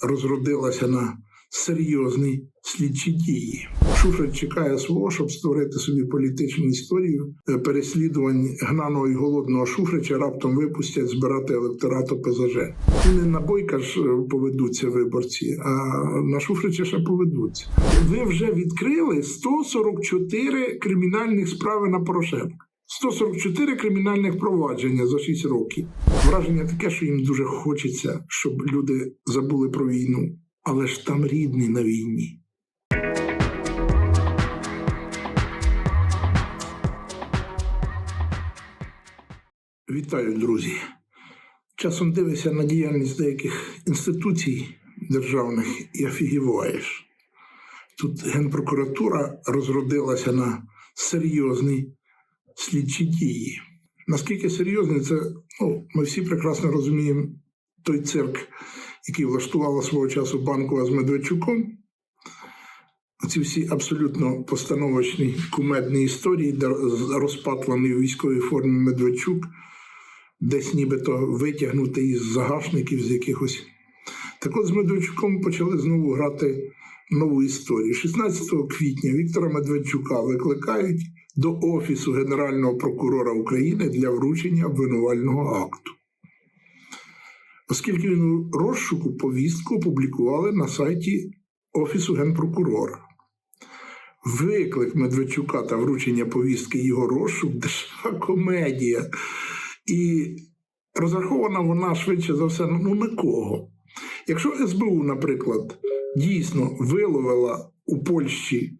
розродилася на серйозні слідчі дії. Шуфрич чекає свого, щоб створити собі політичну історію е, переслідувань гнаного і голодного Шуфрича раптом випустять збирати електорат ОПЗЖ. І не на бойка ж е, поведуться виборці, а на Шуфрича ще поведуться. Ви вже відкрили 144 кримінальних справи на Порошенка. 144 кримінальних провадження за 6 років. Враження таке, що їм дуже хочеться, щоб люди забули про війну. Але ж там рідний на війні. Вітаю, друзі. Часом дивишся на діяльність деяких інституцій державних і офігіваєш. Тут Генпрокуратура розродилася на серйозні слідчі дії. Наскільки серйозний це, ну, ми всі прекрасно розуміємо той цирк, який влаштувала свого часу банкова з Медведчуком. Ці всі абсолютно постановочні кумедні історії, де розпатлений у військовій формі Медведчук, десь нібито витягнути із загашників з якихось. Так от з Медведчуком почали знову грати нову історію. 16 квітня Віктора Медведчука викликають до Офісу Генерального прокурора України для вручення обвинувального акту. Оскільки він у розшуку повістку опублікували на сайті Офісу Генпрокурора. Виклик Медведчука та вручення повістки його розшук дешева комедія. І розрахована вона швидше за все ну на кого? Якщо СБУ, наприклад, дійсно виловила у Польщі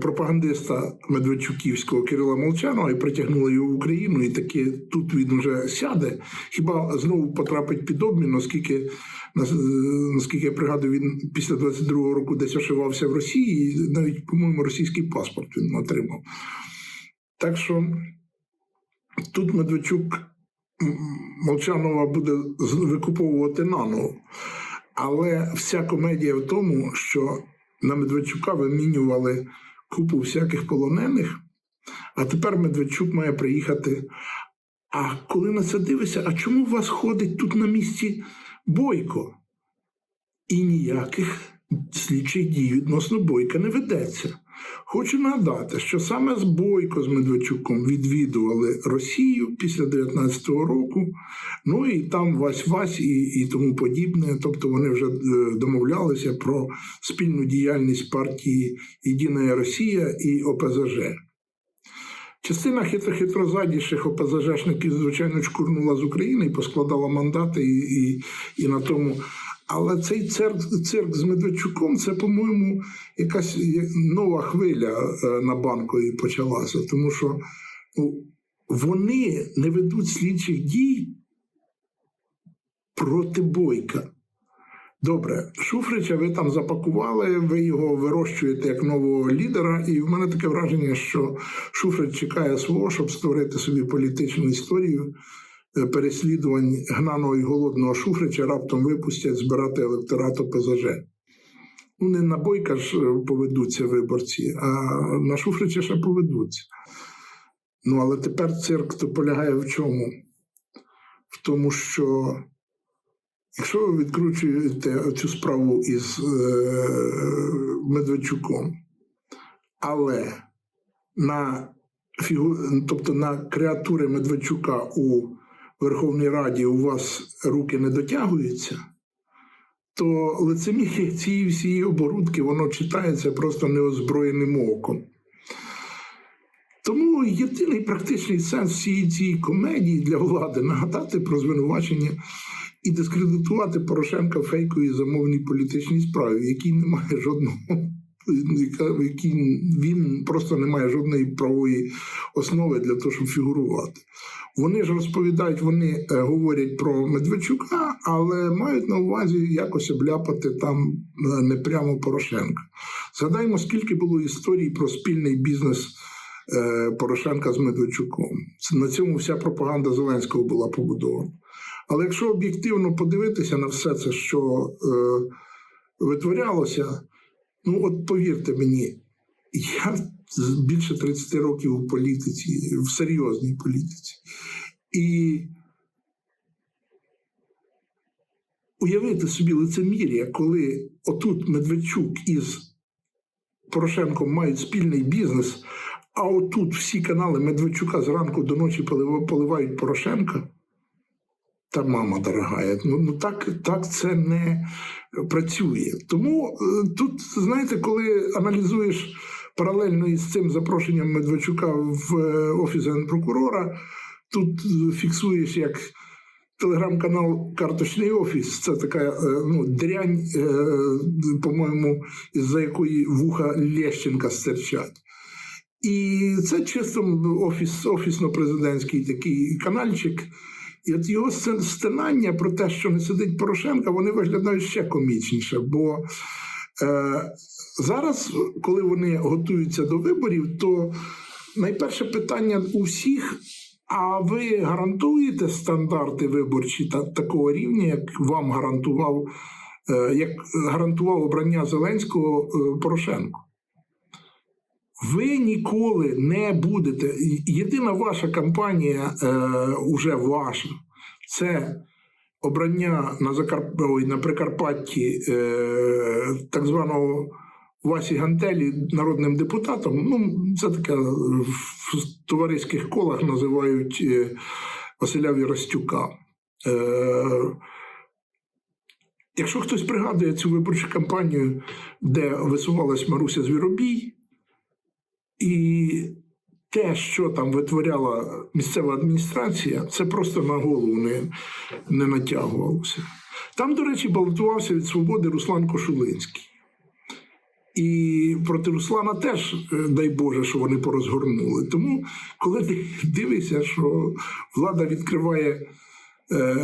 пропагандиста Медведчуківського Кирила Молчанова і притягнула його в Україну, і таки тут він вже сяде, хіба знову потрапить під обмін, оскільки, е, наскільки я пригадую, він після 22-го року десь ошивався в Росії, і навіть, по-моєму, російський паспорт він отримав. Так що тут Медведчук Молчанова буде викуповувати наново. Але вся комедія в тому, що на Медведчука вимінювали купу всяких полонених, а тепер Медведчук має приїхати. А коли на це дивишся, а чому у вас ходить тут на місці Бойко? І ніяких слідчих дій відносно Бойка не ведеться. Хочу нагадати, що саме з Бойко з Медведчуком відвідували Росію після 19-го року, ну і там Вась-Вась і, і тому подібне. Тобто вони вже е, домовлялися про спільну діяльність партії Єдина Росія і ОПЗЖ. Частина хитро-хитрозадіших ОПЗЖшників, звичайно, чкурнула з України і поскладала мандати і, і, і на тому. Але цей цирк, цирк з Медведчуком це, по-моєму, якась нова хвиля е, на банковій почалася, тому що ну, вони не ведуть слідчих дій проти Бойка. Добре, Шуфрича ви там запакували, ви його вирощуєте як нового лідера, і в мене таке враження, що Шуфрич чекає свого, щоб створити собі політичну історію переслідувань гнаного і голодного Шуфрича раптом випустять збирати електорат ОПЗЖ. Ну, не на бойка ж е, поведуться виборці, а на Шуфрича ще поведуться. Ну, але тепер цирк то полягає в чому? В тому, що якщо ви відкручуєте цю справу із е, Медведчуком, але на фігу... тобто на креатури Медведчука у Верховній Раді у вас руки не дотягуються, то лицемір'я цієї всієї оборудки воно читається просто неозброєним оком. Тому єдиний практичний сенс всієї цієї комедії для влади нагадати про звинувачення і дискредитувати Порошенка фейковій замовній політичній справі, в якій немає жодного, якій він просто не має жодної правової основи для того, щоб фігурувати. Вони ж розповідають, вони е, говорять про Медведчука, але мають на увазі якось обляпати там е, не прямо Порошенка. Згадаємо, скільки було історій про спільний бізнес е, Порошенка з Медведчуком. На цьому вся пропаганда Зеленського була побудована. Але якщо об'єктивно подивитися на все це, що е, витворялося, ну от повірте мені, я більше 30 років у політиці, в серйозній політиці. І уявити собі лицемір'я, коли отут Медведчук із Порошенком мають спільний бізнес, а отут всі канали Медведчука зранку до ночі поливають Порошенка. Та мама дорогая, ну, ну так, так це не працює. Тому е, тут, знаєте, коли аналізуєш паралельно із цим запрошенням Медведчука в е, офіс генпрокурора, тут е, фіксуєш як телеграм-канал Карточний офіс. Це така ну, дрянь, по-моєму, із-за якої вуха Лещенка стирчать. І це чисто офіс, офісно-президентський такий канальчик. І от його стенання про те, що не сидить Порошенка, вони виглядають ще комічніше. Бо е, зараз, коли вони готуються до виборів, то найперше питання у всіх: а ви гарантуєте стандарти виборчі та такого рівня, як вам гарантував, е, як гарантував обрання Зеленського е, Порошенко? Ви ніколи не будете. Єдина ваша кампанія, е, уже ваша, це обрання на Закарп... Ой, на Прикарпатті е, так званого Васі Гантелі народним депутатом. Ну, це таке в товариських колах називають е, Василя Віростюка. Е, Якщо хтось пригадує цю виборчу кампанію, де висувалась Маруся Звіробій, і те, що там витворяла місцева адміністрація, це просто на голову не, не натягувалося. Там, до речі, балотувався від свободи Руслан Кошулинський. І проти Руслана теж, е, дай Боже, що вони порозгорнули. Тому, коли ти дивишся, що влада відкриває е,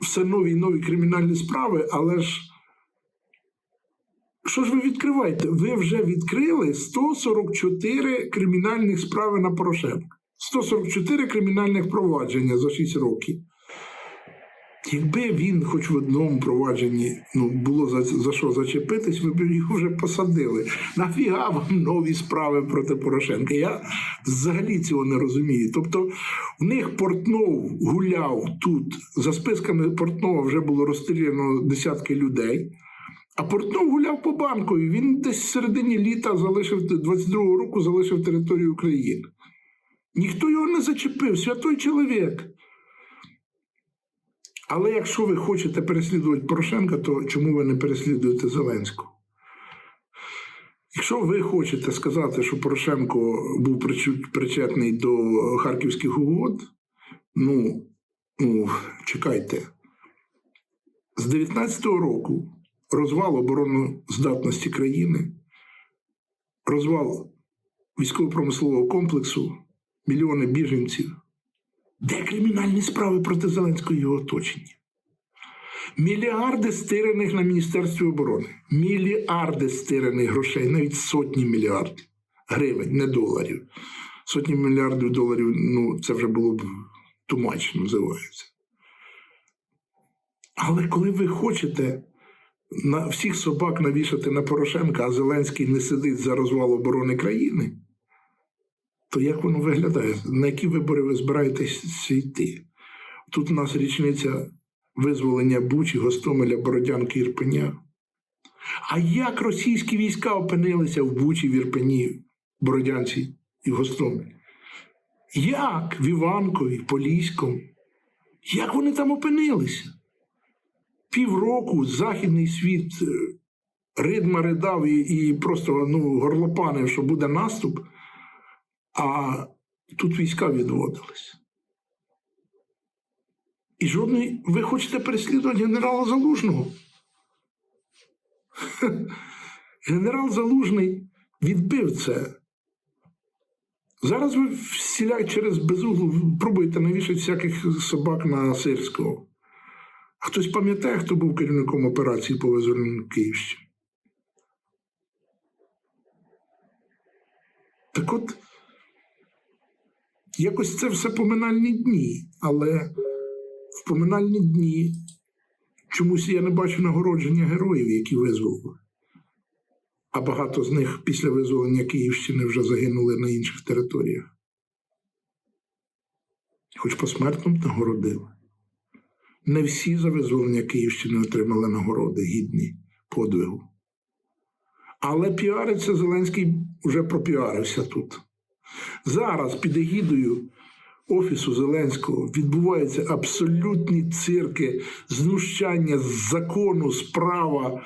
все нові і нові кримінальні справи, але ж що ж ви відкриваєте? Ви вже відкрили 144 кримінальних справи на Порошенка. 144 кримінальних провадження за 6 років. Якби він хоч в одному провадженні ну, було за, за що зачепитись, ви б його вже посадили. Нафіга вам нові справи проти Порошенка? Я взагалі цього не розумію. Тобто, в них Портнов гуляв тут. За списками Портнова вже було розстріляно десятки людей. А Портнов гуляв по банкові. Він десь в середині літа залишив 22-го року залишив територію України. Ніхто його не зачепив, святой чоловік. Але якщо ви хочете переслідувати Порошенка, то чому ви не переслідуєте Зеленського? Якщо ви хочете сказати, що Порошенко був причетний до харківських угод, ну, ну чекайте. З 19-го року розвал обороноздатності країни, розвал військово-промислового комплексу, мільйони біженців. Де кримінальні справи проти Зеленського і його оточення? Мільярди стирених на Міністерстві оборони, мільярди стирених грошей, навіть сотні мільярдів гривень, не доларів. Сотні мільярдів доларів, ну це вже було б тумач, називається. Але коли ви хочете на всіх собак навішати на Порошенка, а Зеленський не сидить за розвал оборони країни, то як воно виглядає? На які вибори ви збираєтесь йти? Тут у нас річниця визволення Бучі, Гостомеля, Бородянки Ірпеня. А як російські війська опинилися в Бучі, в Ірпені, Бородянці і Гостомелі? Як в Іванкові, Поліському? Як вони там опинилися? Півроку західний світ е, ридма ридав і, і просто ну, горлопанив, що буде наступ, а тут війська відводились. І жодний. Ви хочете переслідувати генерала Залужного? Генерал Залужний відбив це. Зараз ви всіляк через безуглу пробуєте навішати всяких собак на Сирського. Хтось пам'ятає, хто був керівником операції по визволенню Київщини? Так от, якось це все поминальні дні, але в поминальні дні чомусь я не бачу нагородження героїв, які визволили. А багато з них після визволення Київщини вже загинули на інших територіях. Хоч посмертно нагородили. Не всі за визволення Київщини отримали нагороди гідні подвигу. Але піариться Зеленський вже пропіарився тут. Зараз під егідою Офісу Зеленського відбуваються абсолютні цирки, знущання з закону, справа.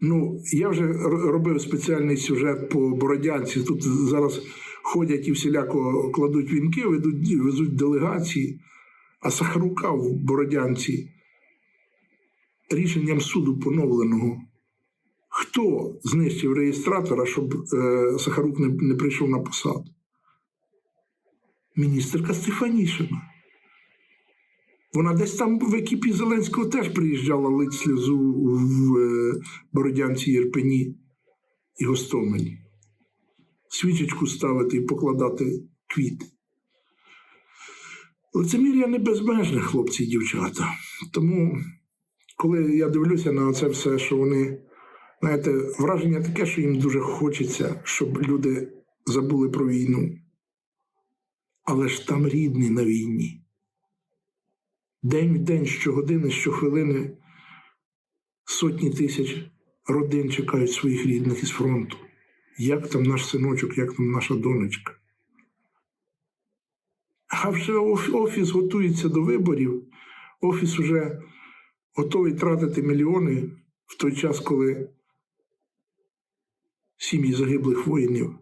Ну, я вже робив спеціальний сюжет по Бородянці. Тут зараз ходять і всіляко кладуть вінки, ведуть, везуть делегації, а Сахарука в Бородянці рішенням суду поновленого. Хто знищив реєстратора, щоб е, Сахарук не, не прийшов на посаду? Міністерка Стефанішина. Вона десь там в екіпі Зеленського теж приїжджала лить сльозу в е, Бородянці, Єрпені і Гостомелі. Свічечку ставити і покладати квіти. Лицемір'я не безмежне, хлопці і дівчата. Тому, коли я дивлюся на це все, що вони, знаєте, враження таке, що їм дуже хочеться, щоб люди забули про війну. Але ж там рідні на війні. День в день, щогодини, щохвилини сотні тисяч родин чекають своїх рідних із фронту. Як там наш синочок, як там наша донечка? А вже офіс готується до виборів. Офіс вже готовий тратити мільйони в той час, коли сім'ї загиблих воїнів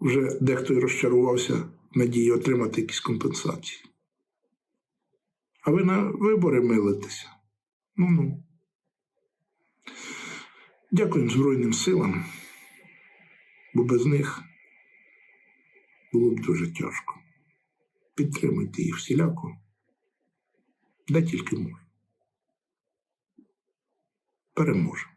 вже дехто й розчарувався в надії отримати якісь компенсації. А ви на вибори милитеся. Ну ну. Дякуємо Збройним силам, бо без них було б дуже тяжко. Підтримуйте їх всіляко, де тільки можна. Переможемо.